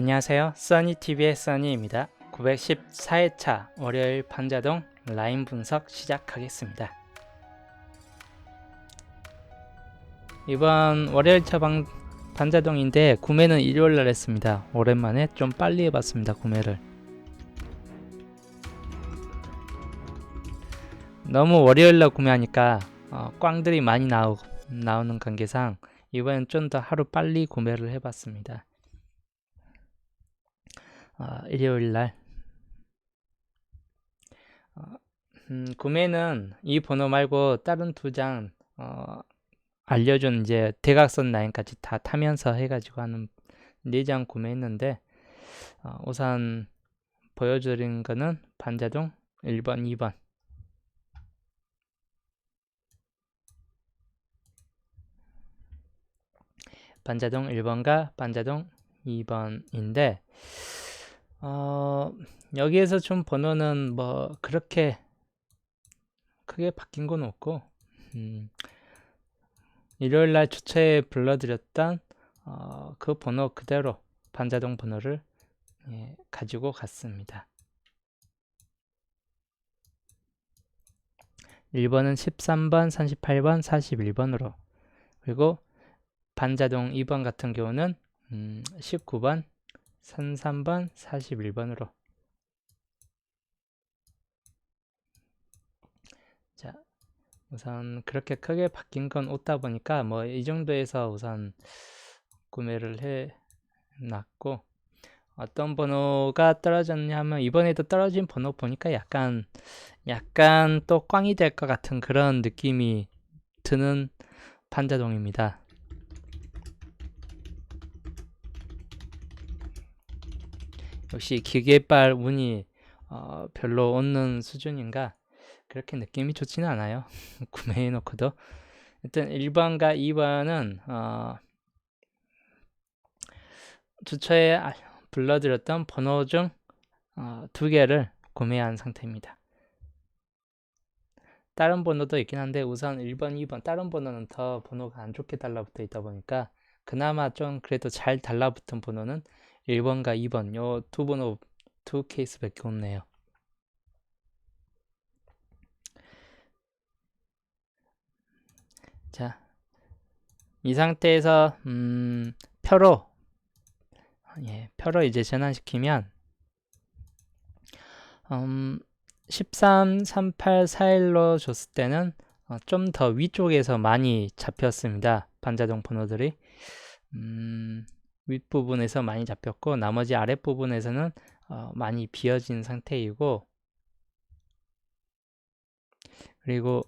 안녕하세요. 써니TV의 써니입니다. 914회차 월요일 판자동 라인 분석 시작하겠습니다. 이번 월요일 처방 반자동인데 구매는 일요일 날 했습니다. 오랜만에 좀 빨리 해봤습니다. 구매를. 너무 월요일 날 구매하니까 어, 꽝들이 많이 나오, 나오는 관계상 이번엔 좀 더 하루 빨리 구매를 해봤습니다. 어, 일요일 날. 어, 음, 구매는 이 번호 말고 다른 두장 어, 알려준 이제 대각선 라인까지 다 타면서 해가지고 하는 네 장 구매했는데 어, 우선 보여드린 거는 반자동 1번, 2번. 반자동 1번과 반자동 2번인데 어, 여기에서 좀 번호는 뭐 그렇게 크게 바뀐 건 없고 음, 일요일 날 주최에 불러드렸던 어, 그 번호 그대로 반자동 번호를 예, 가지고 갔습니다. 1번은 13번, 38번, 41번으로 그리고 반자동 2번 같은 경우는 음, 19번, 33번, 41번으로 자 우선 그렇게 크게 바뀐 건 없다 보니까 뭐 이 정도에서 우선 구매를 해 놨고 어떤 번호가 떨어졌냐면 이번에도 떨어진 번호 보니까 약간 약간 또 꽝이 될 것 같은 그런 느낌이 드는 판자동입니다. 역시 기계발 운이 어, 별로 없는 수준인가 그렇게 느낌이 좋지는 않아요. 구매해 놓고도 일단 1번과 2번은 어, 주초에 아- 불러드렸던 번호 중 어, 두 개를 구매한 상태입니다. 다른 번호도 있긴 한데 우선 1번, 2번 다른 번호는 더 번호가 안 좋게 달라붙어 있다 보니까 그나마 좀 그래도 잘 달라붙은 번호는 1번과 2번 요 두 번호 두 케이스밖에 없네요. 자, 이 상태에서 음, 표로 예, 표로 이제 전환시키면 음, 13, 38, 41로 줬을 때는 어, 좀 더 위쪽에서 많이 잡혔습니다. 반자동 번호들이 음, 윗부분에서 많이 잡혔고 나머지 아랫부분에서는 어, 많이 비어진 상태이고 그리고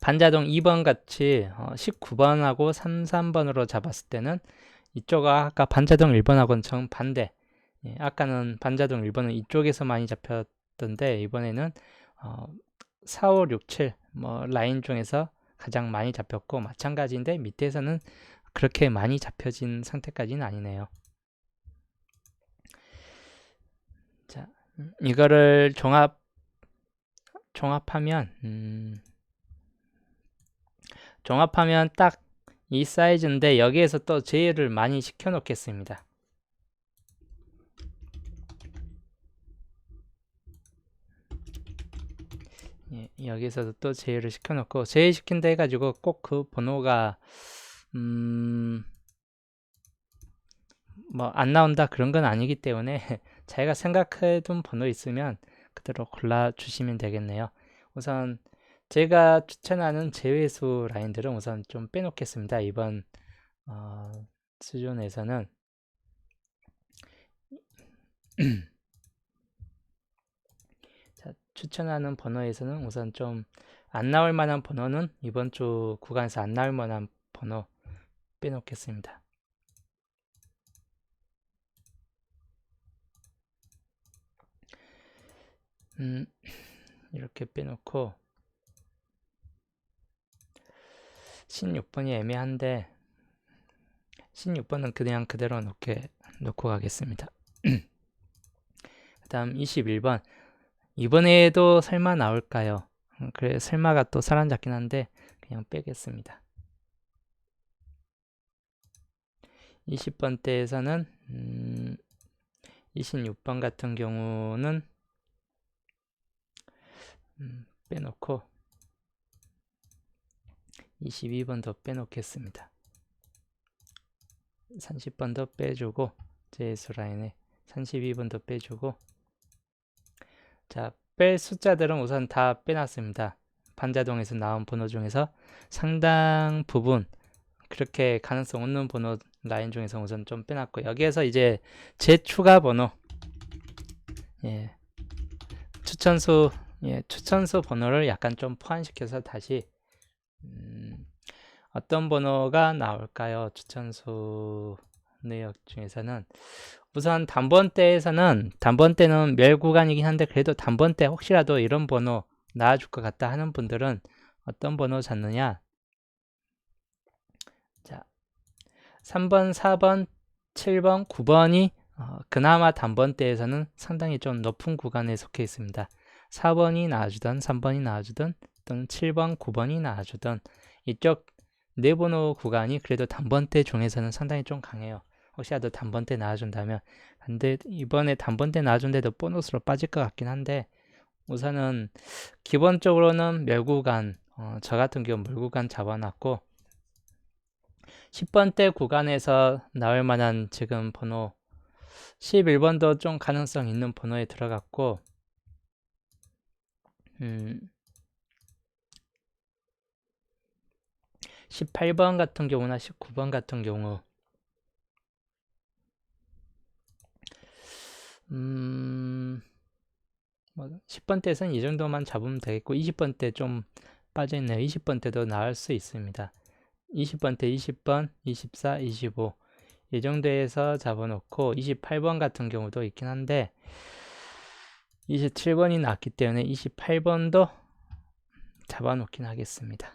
반자동 2번 같이 어, 19번하고 33번으로 잡았을 때는 이쪽 아까 반자동 1번하고는 정반대. 예, 아까는 반자동 1번은 이쪽에서 많이 잡혔던데 이번에는 어, 4, 5, 6, 7 뭐 라인 중에서 가장 많이 잡혔고 마찬가지인데 밑에서는 그렇게 많이 잡혀진 상태까지는 아니네요. 자, 음, 이거를 종합 종합하면 음, 종합하면 딱 이 사이즈인데 여기에서 또 제외를 많이 시켜 놓겠습니다. 예, 여기서도 또 제외를 시켜 놓고 제외시킨다 해가지고 꼭 그 번호가 음, 뭐 안 나온다 그런 건 아니기 때문에 자기가 생각해둔 번호 있으면 그대로 골라 주시면 되겠네요. 우선 제가 추천하는 제외수 라인들은 우선 좀 빼놓겠습니다. 이번 어, 수준에서는 자, 추천하는 번호에서는 우선 좀 안 나올 만한 번호는 이번 주 구간에서 안 나올 만한 번호 빼놓겠습니다. 음, 이렇게 빼놓고 16번이 애매한데 16번은 그냥 그대로 놓게 놓고 가겠습니다. 그 다음 21번 이번에도 설마 나올까요? 음, 그래 설마가 또 사람 잡긴 한데 그냥 빼겠습니다. 20번대에서는 음, 26번 같은 경우는 음, 빼놓고 22번도 빼놓겠습니다. 30번도 빼주고 JS 라인에 32번도 빼주고 자, 뺄 숫자들은 우선 다 빼놨습니다. 반자동에서 나온 번호 중에서 상당 부분 그렇게 가능성 없는 번호 라인 중에서 우선 좀 빼놨고 여기에서 이제 재추가 번호 예, 추천수 예, 추천수 번호를 약간 좀 포함시켜서 다시 음, 어떤 번호가 나올까요? 추천수 내역 중에서는 우선 단번대에서는 단번대는 멸 구간이긴 한데 그래도 단번대 혹시라도 이런 번호 나와줄 것 같다 하는 분들은 어떤 번호 찾느냐? 자, 3번, 4번, 7번, 9번이 어, 그나마 단번대에서는 상당히 좀 높은 구간에 속해 있습니다. 4번이 나와주던 3번이 나와주던 또는 7번, 9번이 나와주던 이쪽 네 번호 구간이 그래도 단번대 중에서는 상당히 좀 강해요. 혹시라도 단번대 나와준다면 근데 이번에 단번대 나와준데도 보너스로 빠질 것 같긴 한데 우선은 기본적으로는 멸구간 어, 저 같은 경우 멸구간 잡아놨고 10번대 구간에서 나올 만한 지금 번호 11번도 좀 가능성 있는 번호에 들어갔고 음, 18번 같은 경우나 19번 같은 경우 음, 뭐 10번 때에서는 이 정도만 잡으면 되겠고 20번 때좀 빠져있네요. 20번 때도 나올 수 있습니다. 20번 때 20번, 24, 25. 이 정도에서 잡아놓고 28번 같은 경우도 있긴 한데 27번이 났기 때문에 28번도 잡아놓긴 하겠습니다.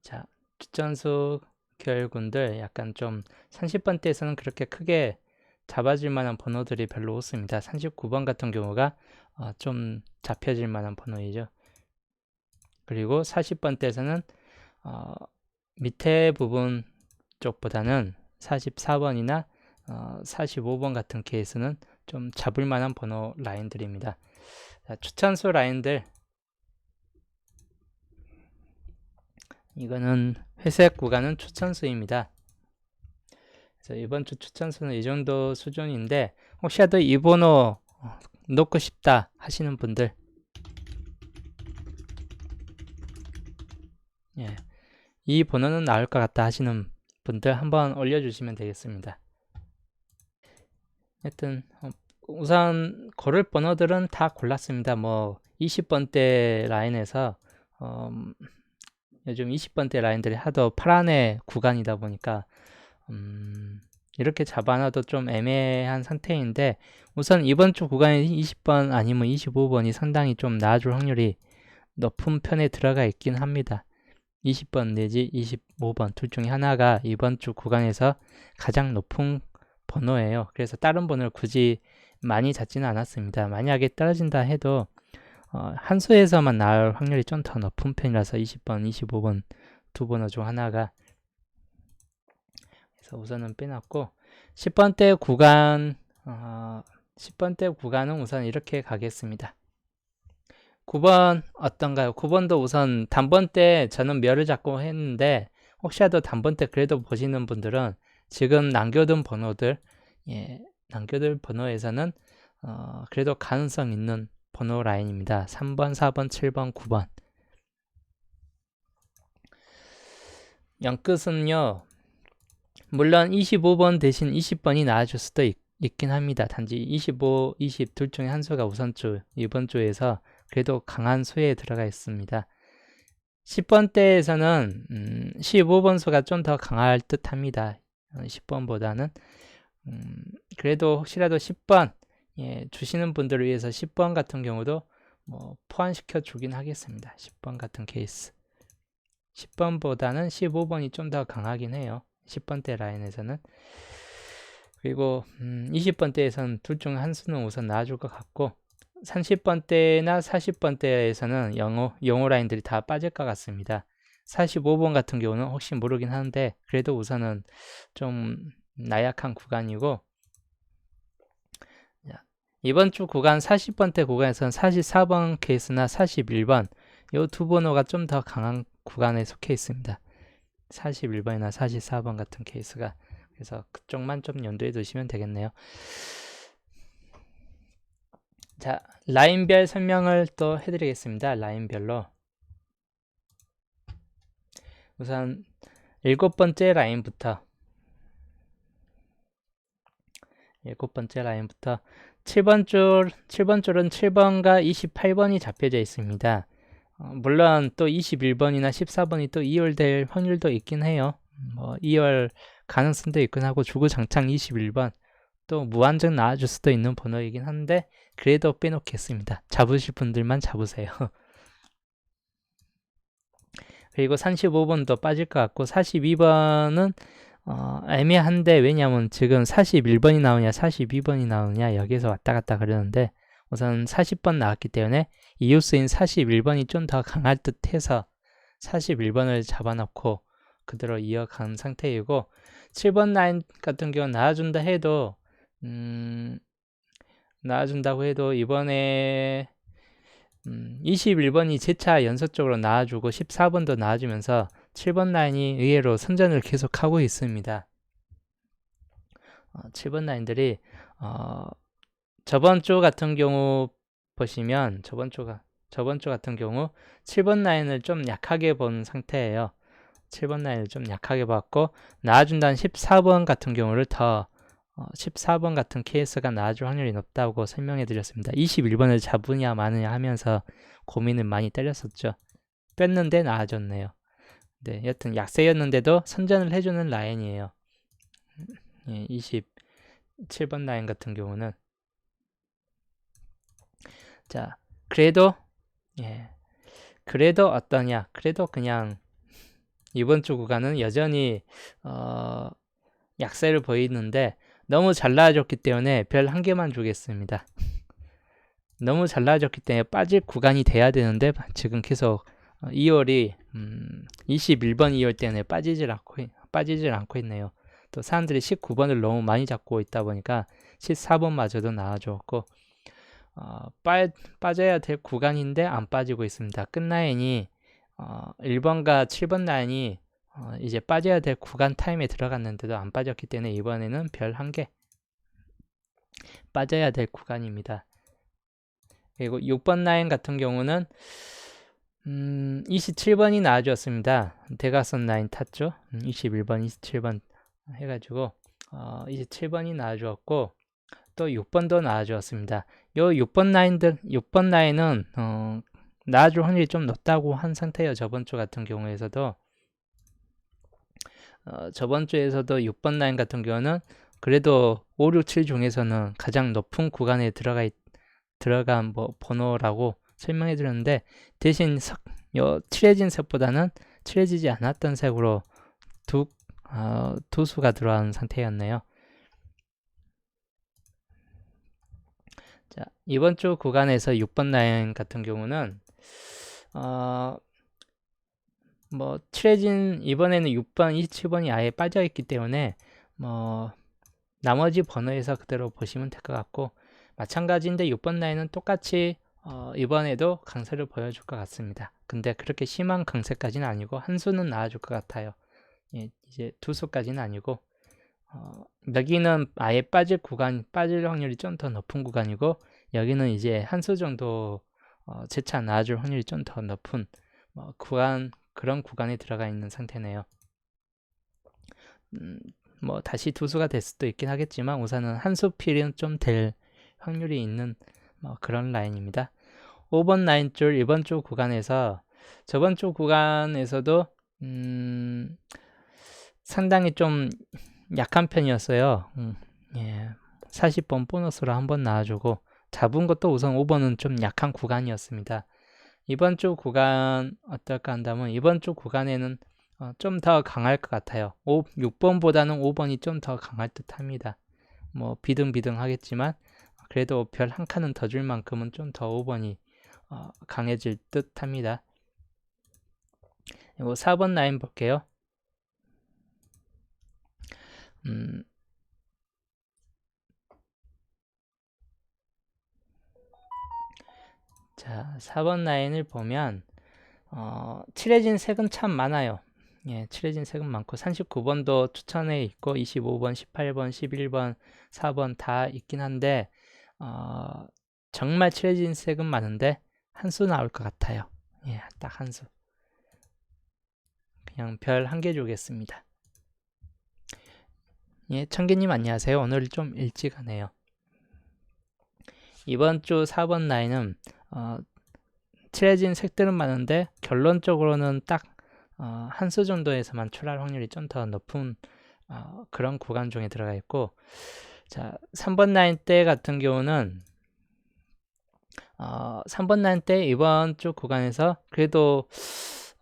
자, 추천수 결군들 약간 좀 30번대에서는 그렇게 크게 잡아질 만한 번호들이 별로 없습니다. 39번 같은 경우가 어, 좀 잡혀질 만한 번호이죠. 그리고 40번대에서는 어, 밑에 부분 쪽보다는 44번이나 어, 45번 같은 케이스는 좀 잡을 만한 번호 라인들입니다. 자, 추천수 라인들 이거는 회색 구간은 추천수입니다. 그래서 이번 주 추천수는 이 정도 수준인데 혹시라도 이 번호 놓고 싶다 하시는 분들 예, 이 번호는 나올 것 같다 하시는 분들 한번 올려주시면 되겠습니다. 하여튼 어, 우선 고를 번호들은 다 골랐습니다. 뭐 20번대 라인에서 어, 요즘 20번대 라인들이 하도 파란의 구간이다 보니까 음, 이렇게 잡아놔도 좀 애매한 상태인데 우선 이번 주 구간에 20번 아니면 25번이 상당히 좀 나아줄 확률이 높은 편에 들어가 있긴 합니다. 20번 내지 25번 둘 중에 하나가 이번 주 구간에서 가장 높은 번호예요. 그래서 다른 번호를 굳이 많이 잡지는 않았습니다. 만약에 떨어진다 해도 어, 한 수에서만 나올 확률이 좀 더 높은 편이라서 20번, 25번 두 번호 중 하나가 그래서 우선은 빼놨고 10번대 구간 어, 10번대 구간은 우선 이렇게 가겠습니다. 9번 어떤가요? 9번도 우선 단번 때 저는 멸을 잡고 했는데 혹시라도 단번 때 그래도 보시는 분들은 지금 남겨둔 번호들 예, 남겨둔 번호에서는 어, 그래도 가능성 있는 번호 라인입니다. 3번, 4번, 7번, 9번. 영끝은요, 물론 25번 대신 20번이 나와줄 수도 있, 긴 합니다. 단지 25, 20 둘 중에 한 수가 우선주, 이번 주에서 그래도 강한 수에 들어가 있습니다. 10번대에서는 음, 15번 수가 좀 더 강할 듯 합니다. 10번보다는. 음, 그래도 혹시라도 10번, 예, 주시는 분들을 위해서 10번 같은 경우도 뭐 포함시켜 주긴 하겠습니다. 10번 같은 케이스. 10번보다는 15번이 좀 더 강하긴 해요. 10번대 라인에서는. 그리고 음, 20번대에서는 둘 중 한 수는 우선 나와줄 것 같고 30번대나 40번대에서는 영어, 영어 라인들이 다 빠질 것 같습니다. 45번 같은 경우는 혹시 모르긴 하는데 그래도 우선은 좀 나약한 구간이고 이번 주 구간 40번대 구간에서는 44번 케이스나 41번 이 두 번호가 좀 더 강한 구간에 속해 있습니다. 41번이나 44번 같은 케이스가 그래서 그쪽만 좀 염두에 두시면 되겠네요. 자, 라인별 설명을 또 해드리겠습니다. 라인별로 우선 일곱 번째 라인부터 일곱 번째 라인부터 7번 줄, 7번 줄은 7번과 28번이 잡혀져 있습니다. 어, 물론 또 21번이나 14번이 또 2열 확률도 있긴 해요. 뭐 2열 가능성도 있긴 하고 주구장창 21번 또 무한정 나와줄 수도 있는 번호이긴 한데 그래도 빼놓겠습니다. 잡으실 분들만 잡으세요. 그리고 35번도 빠질 것 같고 42번은 어, 애매한데 왜냐면 지금 41번이 나오냐 42번이 나오냐 여기서 왔다 갔다 그러는데 우선 40번 나왔기 때문에 이웃수인 41번이 좀 더 강할 듯 해서 41번을 잡아놓고 그대로 이어간 상태이고 7번 라인 같은 경우는 나와준다 해도 음, 나와준다고 해도 이번에 음, 21번이 재차 연속적으로 나와주고 14번도 나와주면서 7번 라인이 의외로 선전을 계속하고 있습니다. 어, 7번 라인들이 어, 저번 주 같은 경우 보시면 저번 주가 저번 주 같은 경우 7번 라인을 좀 약하게 본 상태예요. 7번 라인을 좀 약하게 봤고 나와준다는 14번 같은 경우를 더 어, 14번 같은 케이스가 나와줄 확률이 높다고 설명해 드렸습니다. 21번을 잡으냐 마느냐 하면서 고민을 많이 때렸었죠. 뺐는데 나아졌네요. 네, 여튼 약세였는데도 선전을 해주는 라인이에요. 예, 27번 라인 같은 경우는 자, 그래도 예, 그래도 어떠냐? 그래도 그냥 이번 주 구간은 여전히 어, 약세를 보이는데 너무 잘 나와줬기 때문에 별 한 개만 주겠습니다. 너무 잘 나와줬기 때문에 빠질 구간이 돼야 되는데 지금 계속 2월이 음, 21번 2월 때문에 빠지질 않고 빠지질 않고 있네요. 또 사람들이 19번을 너무 많이 잡고 있다 보니까 14번마저도 나와줬고 어, 빠, 빠져야 될 구간인데 안 빠지고 있습니다. 끝 라인이 어, 1번과 7번 라인이 어, 이제 빠져야 될 구간 타임에 들어갔는데도 안 빠졌기 때문에 이번에는 별 한 개 빠져야 될 구간입니다. 그리고 6번 라인 같은 경우는 음, 27번이 나와주었습니다. 대각선 라인 탔죠. 21번, 음, 27번 해가지고 어, 27번이 나와주었고 또 6번도 나와주었습니다. 요 6번 라인들 6번 라인은 어, 나와줄 확률이 좀 높다고 한 상태예요. 저번 주 같은 경우에서도 어, 저번 주에서도 6번 라인 같은 경우는 그래도 5, 6, 7 중에서는 가장 높은 구간에 들어가 있, 들어간 뭐 번호라고 설명해 드렸는데 대신 석, 요 칠해진 색보다는 칠해지지 않았던 색으로 두, 어, 두 수가 들어간 상태였네요. 자, 이번 주 구간에서 6번 라인 같은 경우는 어, 뭐 칠해진 이번에는 6번, 27번이 아예 빠져 있기 때문에 뭐 나머지 번호에서 그대로 보시면 될 것 같고 마찬가지인데 6번 라인은 똑같이 어, 이번에도 강세를 보여줄 것 같습니다. 근데 그렇게 심한 강세까지는 아니고 한 수는 나와줄 것 같아요. 예, 이제 두 수까지는 아니고 어, 여기는 아예 빠질 구간, 빠질 확률이 좀 더 높은 구간이고 여기는 이제 한 수 정도 어, 재차 나와줄 확률이 좀 더 높은 뭐 구간 그런 구간에 들어가 있는 상태네요. 음, 뭐 다시 두 수가 될 수도 있긴 하겠지만 우선은 한 수 필은 좀 될 확률이 있는 뭐 그런 라인입니다. 5번 라인 줄 이번 주 구간에서 저번 주 구간에서도 음, 상당히 좀 약한 편이었어요. 음, 예, 40번 보너스로 한번 나와주고 잡은 것도 우선 5번은 좀 약한 구간이었습니다. 이번 주 구간 어떨까 한다면 이번 주 구간에는 어, 좀 더 강할 것 같아요. 5, 6번보다는 5번이 좀 더 강할 듯 합니다. 뭐 비등비등 하겠지만 그래도 별 한 칸은 더 줄 만큼은 좀 더 5번이 어, 강해질 듯 합니다. 이거 4번 라인 볼게요. 음, 자, 4번 라인을 보면 어, 칠해진 색은 참 많아요. 예, 칠해진 색은 많고 39번도 추천에 있고 25번, 18번, 11번, 4번 다 있긴 한데 어, 정말 칠해진 색은 많은데 한 수 나올 것 같아요. 예, 딱 한 수. 그냥 별 한 개 주겠습니다. 예, 청개님 안녕하세요. 오늘 좀 일찍 하네요. 이번 주 4번 라인은 어, 칠해진 색들은 많은데 결론적으로는 딱 어, 한수 정도에서만 출할 확률이 좀 더 높은 어, 그런 구간 중에 들어가 있고 자 3번 라인 때 같은 경우는 어, 3번 라인 때 이번 주 구간에서 그래도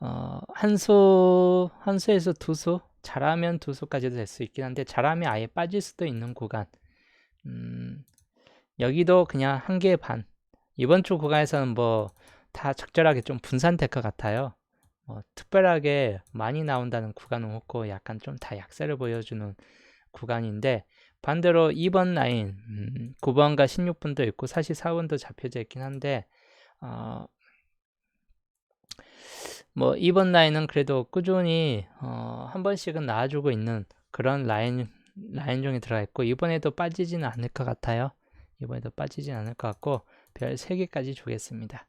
어, 한 수, 한 수에서 두 수, 잘하면 두 수까지도 될 수 있긴 한데 잘하면 아예 빠질 수도 있는 구간. 음, 여기도 그냥 한 개 반. 이번 주 구간에서는 뭐 다 적절하게 좀 분산될 것 같아요. 뭐 특별하게 많이 나온다는 구간은 없고 약간 좀 다 약세를 보여주는 구간인데 반대로 2번 라인 음, 9번과 16번도 있고 사실 4번도 잡혀져 있긴 한데 어, 뭐 2번 라인은 그래도 꾸준히 어, 한 번씩은 나와주고 있는 그런 라인 라인 중에 들어가 있고 이번에도 빠지지는 않을 것 같아요. 이번에도 빠지진 않을 것 같고 별 3개까지 주겠습니다.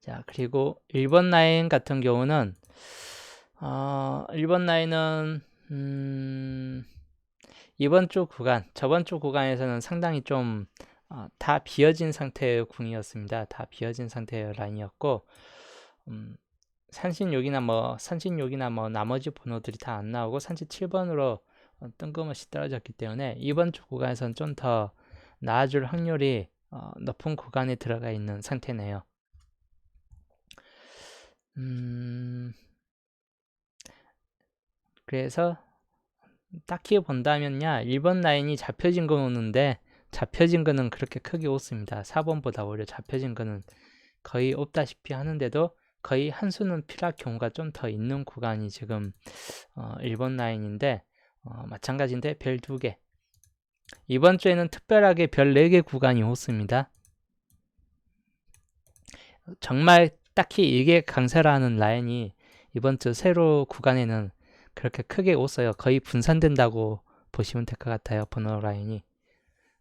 자 그리고 1번 라인 같은 경우는 어, 1번 라인은 음, 이번 주 구간 저번 주 구간에서는 상당히 좀 어, 다 비어진 상태의 궁이었습니다. 다 비어진 상태의 라인이었고 음, 산신욕이나 뭐 산신욕이나 뭐 나머지 번호들이 다 안 나오고 산신 7번으로 어, 뜬금없이 떨어졌기 때문에 이번 주 구간에서는 좀더 나아줄 확률이 어, 높은 구간에 들어가 있는 상태네요. 음, 그래서 딱히 본다면야 1번 라인이 잡혀진 건 오는데 잡혀진 거는 그렇게 크게 없습니다. 4번보다 오히려 잡혀진 거는 거의 없다시피 하는데도 거의 한 수는 필요할 경우가 좀 더 있는 구간이 지금 어, 1번 라인인데 어, 마찬가지인데 별 2개 이번 주에는 특별하게 별 4개 구간이 없습니다. 정말 딱히 이게 강세라는 라인이 이번 주 세로 구간에는 그렇게 크게 없어요. 거의 분산된다고 보시면 될 것 같아요. 번호 라인이.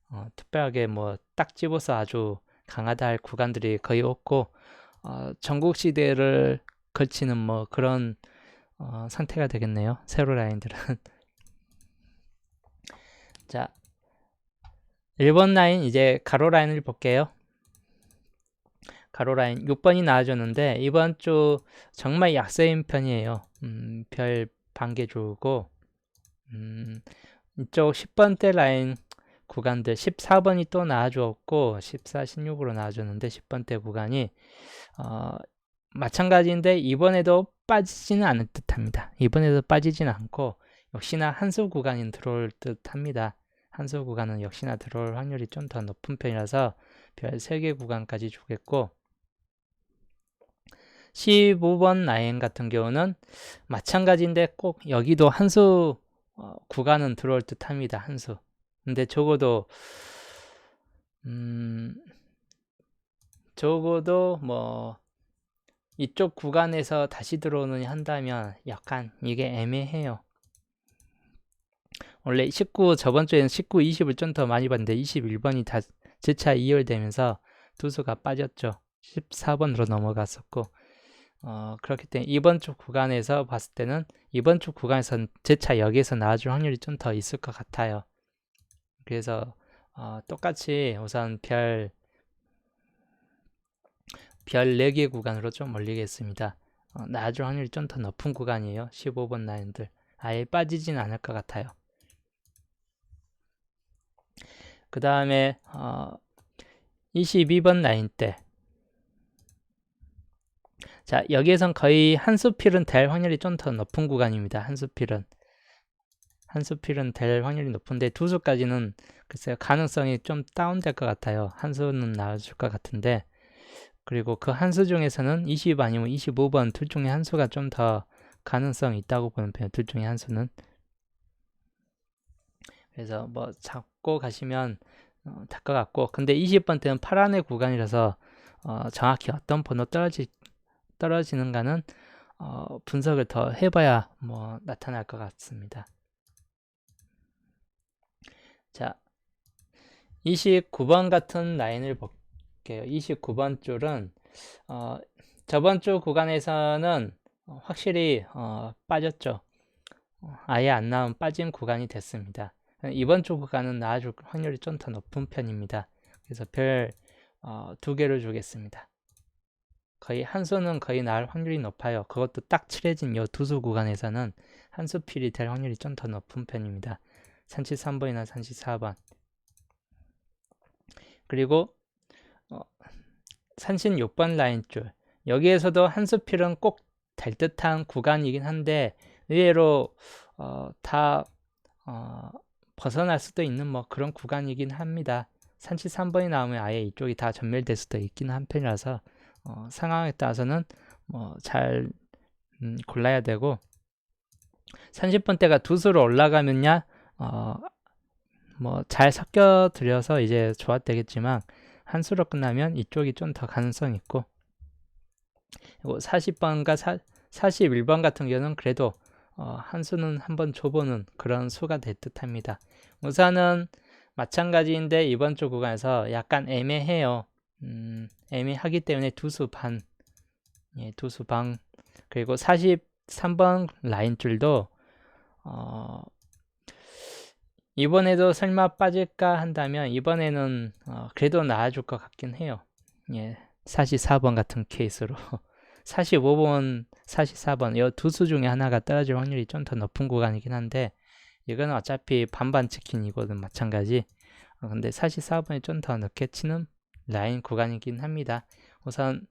어, 특별하게 뭐 딱 집어서 아주 강하다 할 구간들이 거의 없고 어, 전국 시대를 걸치는 뭐 그런 어, 상태가 되겠네요. 세로 라인들은. 자, 1번 라인 이제 가로 라인을 볼게요. 가로 라인 6번이 나와줬는데 이번 주 정말 약세인 편이에요. 음, 별 반개 주고 음, 이쪽 10번대 라인 구간들 14번이 또 나와주었고 14, 16으로 나와줬는데 10번대 구간이 어, 마찬가지인데 이번에도 빠지지는 않을 듯합니다. 이번에도 빠지지는 않고 역시나 한수 구간이 들어올 듯합니다. 한수 구간은 역시나 들어올 확률이 좀 더 높은 편이라서 별 3개 구간까지 주겠고 15번 라인 같은 경우는 마찬가지인데 꼭 여기도 한수 어, 구간은 들어올 듯 합니다. 한수. 근데 적어도 음 적어도 뭐 이쪽 구간에서 다시 들어오느냐 한다면 약간 이게 애매해요. 원래 19 저번 주에는 19, 20을 좀 더 많이 봤는데 21번이 다 재차 2열되면서 두수가 빠졌죠. 14번으로 넘어갔었고 어, 그렇기 때문에 이번 주 구간에서 봤을 때는 이번 주 구간에서는 재차 여기에서 나와줄 확률이 좀 더 있을 것 같아요. 그래서 어, 똑같이 우선 별, 별 4개 구간으로 좀 올리겠습니다. 어, 나아줄 확률이 좀 더 높은 구간이에요. 15번 라인들. 아예 빠지진 않을 것 같아요. 그 다음에 어, 22번 라인 때 자, 여기에선 거의 한수필은 될 확률이 좀 더 높은 구간입니다. 한수필은. 한수필은 될 확률이 높은데 두 수까지는 글쎄요 가능성이 좀 다운될 것 같아요. 한 수는 나와줄 것 같은데 그리고 그 한 수 중에서는 20 아니면 25번 둘 중에 한 수가 좀 더 가능성이 있다고 보는 편이에요. 둘 중에 한 수는. 그래서 뭐 잡고 가시면 어, 될것 같고 근데 20번 때는 파란의 구간이라서 어, 정확히 어떤 번호 떨어지, 떨어지는가는 어, 분석을 더 해봐야 뭐 나타날 것 같습니다. 자, 29번 같은 라인을 볼게요. 29번 줄은 어, 저번 주 구간에서는 어, 확실히 어, 빠졌죠. 어, 아예 안 나온 빠진 구간이 됐습니다. 이번 주 구간은 나아줄 확률이 좀 더 높은 편입니다. 그래서 별두 개를 주겠습니다. 거의 한 수는 거의 나을 확률이 높아요. 그것도 딱 칠해진 이두수 구간에서는 한 수 필이 될 확률이 좀 더 높은 편입니다. 33번이나 34번. 그리고 어, 36번 라인줄. 여기에서도 한 수 필은 꼭 될 듯한 구간이긴 한데 의외로 어, 다 어, 벗어날 수도 있는 뭐 그런 구간이긴 합니다. 33번이 나오면 아예 이쪽이 다 전멸될 수도 있긴 한 편이라서 어, 상황에 따라서는 뭐잘 음, 골라야 되고 30번대가 두 수로 올라가면야 어, 뭐 잘 섞여 들여서 이제 조합되겠지만 한 수로 끝나면 이쪽이 좀 더 가능성 있고 그리고 40번과 사, 41번 같은 경우는 그래도 어, 한 수는 한 번 줘보는 그런 수가 될 듯합니다. 우선은 마찬가지인데 이번 주 구간에서 약간 애매해요. 음, 애매하기 때문에 두 수 반, 예, 두수 방 그리고 43번 라인 줄도 어, 이번에도 설마 빠질까 한다면 이번에는 어, 그래도 나아줄 것 같긴 해요. 예, 44번 같은 케이스로 45번, 44번 이 두 수 중에 하나가 떨어질 확률이 좀 더 높은 구간이긴 한데 이거는 어차피 반반 치킨이거든 마찬가지. 어, 근데 44번이 좀 더 늦게 치는 라인 구간이긴 합니다. 우선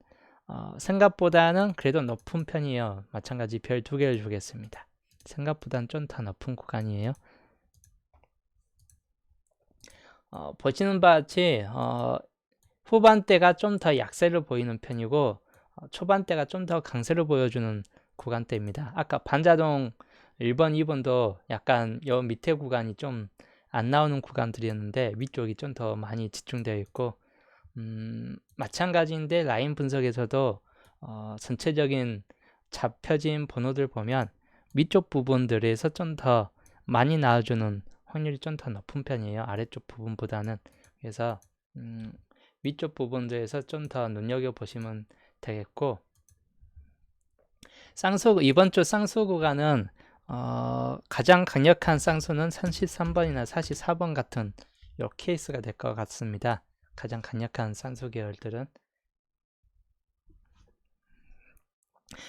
어, 생각보다는 그래도 높은 편이에요. 마찬가지 별 두 개를 주겠습니다. 생각보다는 좀 더 높은 구간이에요. 어, 보시는 바와 같이 어, 후반대가 좀 더 약세를 보이는 편이고 어, 초반대가 좀 더 강세를 보여주는 구간대입니다. 아까 반자동 1번, 2번도 약간 여 밑에 구간이 좀 안 나오는 구간들이었는데 위쪽이 좀 더 많이 집중되어 있고 음, 마찬가지인데 라인 분석에서도 어, 전체적인 잡혀진 번호들 보면 위쪽 부분들에서 좀 더 많이 나와주는 확률이 좀 더 높은 편이에요. 아래쪽 부분보다는. 그래서 음, 위쪽 부분들에서 좀 더 눈여겨 보시면 되겠고 쌍수 이번 주 쌍수 구간은 어, 가장 강력한 쌍수는 33번이나 44번 같은 요 케이스가 될 것 같습니다. 가장 강력한 쌍수 계열들은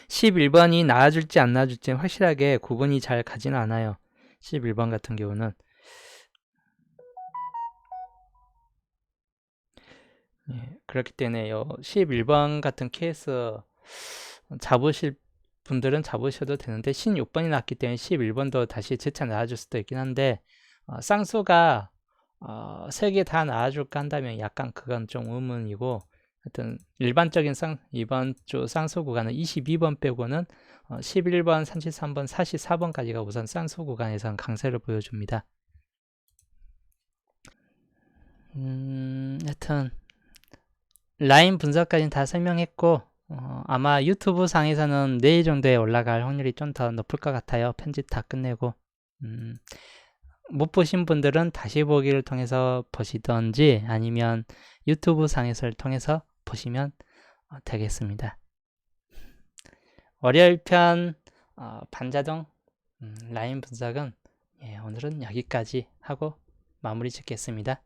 11번이 나아줄지 안 나아줄지 확실하게 구분이 잘 가지는 않아요. 11번 같은 경우는 예, 그렇기 때문에 요 11번 같은 케이스 잡으실 분들은 잡으셔도 되는데 16번이 났기 때문에 11번도 다시 재차 나와줄 수도 있긴 한데 어, 쌍수가 어, 3개 다 나와줄까 한다면 약간 그건 좀 의문이고 하여튼 일반적인 쌍, 이번 주 쌍수 구간은 22번 빼고는 어, 11번, 33번, 44번까지가 우선 쌍수 구간에선 강세를 보여줍니다. 음, 하여튼 라인 분석까지는 다 설명했고 어, 아마 유튜브 상에서는 내일 정도에 올라갈 확률이 좀 더 높을 것 같아요. 편집 다 끝내고 음, 못 보신 분들은 다시 보기를 통해서 보시던지 아니면 유튜브 상에서를 통해서 보시면 어, 되겠습니다. 월요일 편 어, 반자동 음, 라인 분석은 예, 오늘은 여기까지 하고 마무리 짓겠습니다.